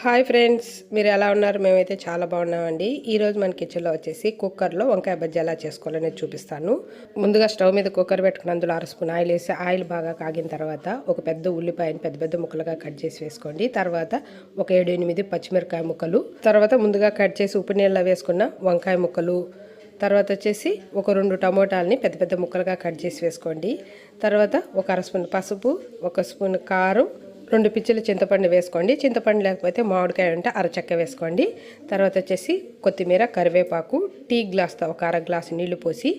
Hi friends మీరు ఎలా ఉన్నారు? మేమైతే చాలా బాగున్నామండి. ఈరోజు మన కిచెన్లో వచ్చేసి కుక్కర్లో వంకాయ బజ్జీ ఎలా చేసుకోవాలనేది చూపిస్తాను. ముందుగా స్టవ్ మీద కుక్కర్ పెట్టుకుని అందులో అర స్పూన్ ఆయిల్ వేసి ఆయిల్ బాగా కాగిన తర్వాత ఒక పెద్ద ఉల్లిపాయని పెద్ద పెద్ద ముక్కలుగా కట్ చేసి వేసుకోండి. తర్వాత ఒక ఏడు ఎనిమిది పచ్చిమిరకాయ ముక్కలు. తర్వాత ముందుగా కట్ చేసి ఉప్పు నీళ్ళలో వేసుకున్న వంకాయ ముక్కలు. తర్వాత వచ్చేసి ఒక రెండు టమోటాలని పెద్ద పెద్ద ముక్కలుగా కట్ చేసి వేసుకోండి. తర్వాత ఒక అర స్పూన్ పసుపు ఒక స్పూన్ కారం రెండు పిచ్చులు చింతపండు వేసుకోండి. చింతపండు లేకపోతే మామిడికాయ ఉంటే అరచక్క వేసుకోండి. తర్వాత వచ్చేసి కొత్తిమీర కరివేపాకు టీ గ్లాస్తో ఒక అర గ్లాసు నీళ్ళు పోసి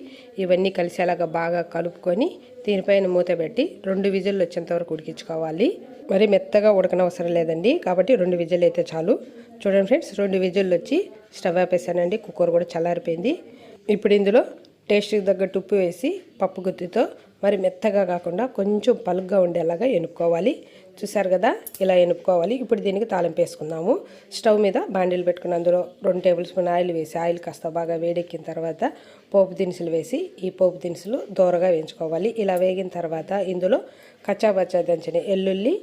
ఇవన్నీ కలిసేలాగా బాగా కలుపుకొని దీనిపైన మూత పెట్టి రెండు విజిల్లు వచ్చేంతవరకు ఉడికించుకోవాలి. మరి మెత్తగా ఉడకనవసరం లేదండి. కాబట్టి రెండు విజిల్ అయితే చాలు. చూడండి ఫ్రెండ్స్ రెండు విజిల్లు వచ్చి స్టవ్ ఆపేసానండి. కుక్కర్ కూడా చల్లారిపోయింది. ఇప్పుడు ఇందులో టేస్ట్కి తగ్గట్టు ఉప్పు వేసి పప్పు గుత్తితో మరి మెత్తగా కాకుండా కొంచెం పలుగ్గా ఉండేలాగా ఎనుక్కోవాలి. చూసారు కదా? ఇలా ఎనుక్కోవాలి. ఇప్పుడు దీనికి తాలింపు వేసుకుందాము. స్టవ్ మీద బాండీలు పెట్టుకుని అందులో రెండు టేబుల్ స్పూన్ ఆయిల్ వేసి ఆయిల్ కాస్త బాగా వేడెక్కిన తర్వాత పోపు దినుసులు వేసి ఈ పోపు దినుసులు దూరగా వేయించుకోవాలి. ఇలా వేగిన తర్వాత ఇందులో కచ్చాబచ్చా దంచిన ఎల్లుల్లి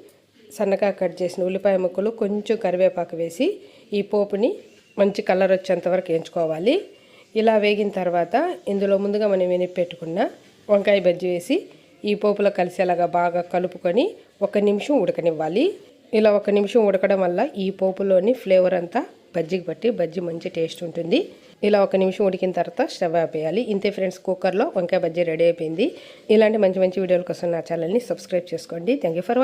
సన్నగా కట్ చేసిన ఉల్లిపాయ ముక్కలు కొంచెం కరివేపాకు వేసి ఈ పోపుని మంచి కలర్ వచ్చేంత వరకు వేయించుకోవాలి. ఇలా వేగిన తర్వాత ఇందులో ముందుగా మనం వెనిపి పెట్టుకున్న వంకాయ బజ్జీ వేసి ఈ పోపులో కలిసేలాగా బాగా కలుపుకొని ఒక నిమిషం ఉడకనివ్వాలి. ఇలా ఒక నిమిషం ఉడకడం వల్ల ఈ పోపులోని ఫ్లేవర్ అంతా బజ్జీకి బట్టి బజ్జీ మంచి టేస్ట్ ఉంటుంది. ఇలా ఒక నిమిషం ఉడికిన తర్వాత స్టవ్ ఆపేయాలి. ఇంతే ఫ్రెండ్స్ కుక్కర్లో వంకాయ బజ్జీ రెడీ అయిపోయింది. ఇలాంటి మంచి మంచి వీడియోల కోసం నా ఛానల్ని సబ్స్క్రైబ్ చేసుకోండి. Thank for